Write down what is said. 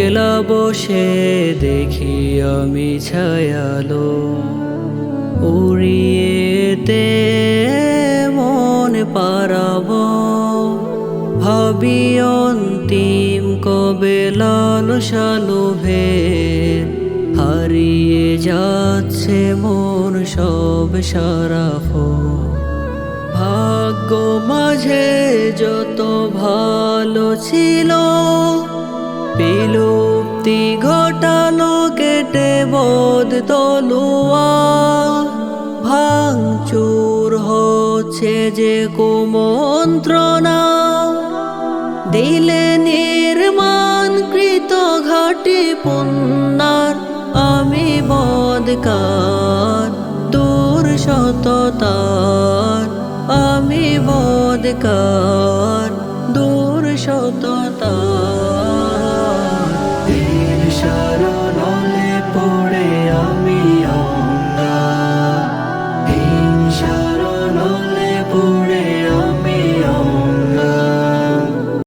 একলা বসে দেখি আমি ছায়ালো। উড়িয়েতে মন পারাব। ভাবি অন্তিম কবে লাল শালুভে হারিয়ে যাচ্ছে মন সব সারাফ। ভাগ্য মাঝে যত ভালো ছিল বিলুপ্তি ঘটালো কেটে বোধ তলুয়া। ভাঙচুর হচ্ছে যে কুমন্ত্রণা। দিলে নির্মাণ কৃত ঘাটি পুণ্যার। আমি বদকার, দূর সততার। আমি বদকার, দূর সততার।